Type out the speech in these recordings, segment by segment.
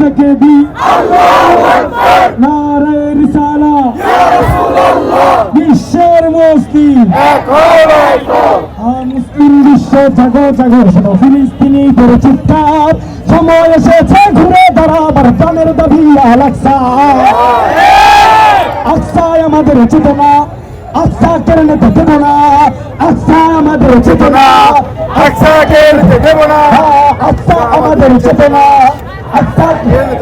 تكبي নারায় রিসালা বিশ্বের মুসলিম মুসলিম বিশ্ব জাগো জাগো শোনো ফিলিস্তিনি করে চিৎকার সময় এসেছে ঘুরে দাঁড়াবার প্রাণের দাবি আলাক্সা আকসায় আমাদের চেতনা আকসা কেড়ে নিতে দেব না আকসা আমাদের চেতনা আকসাকে নিতে দেব না আকসা আমাদের চেতনা আকসা নিতে দেব না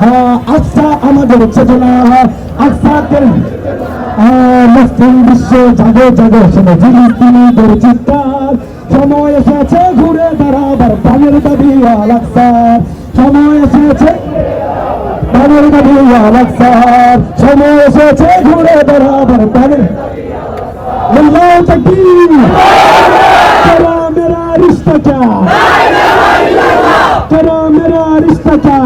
আকসা আমাদের চেতনা আকসাদের মুসলিম বিশ্ব জাগে জাগে শোনো ফিলিস্তিনিদের চিৎকার সময় এসেছে, ঘুরে দাঁড়াবার প্রাণের দাবি আল আকসার সময় এসেছে, প্রাণের দাবি আল আকসার সময় এসেছে, ঘুরে দাঁড়াবার প্রাণের আল্লাহ তকবীর তেরা মেরা রিশতা কা তেরা মেরা রিশতা কা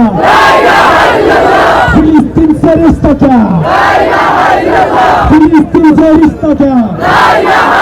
大家。来呀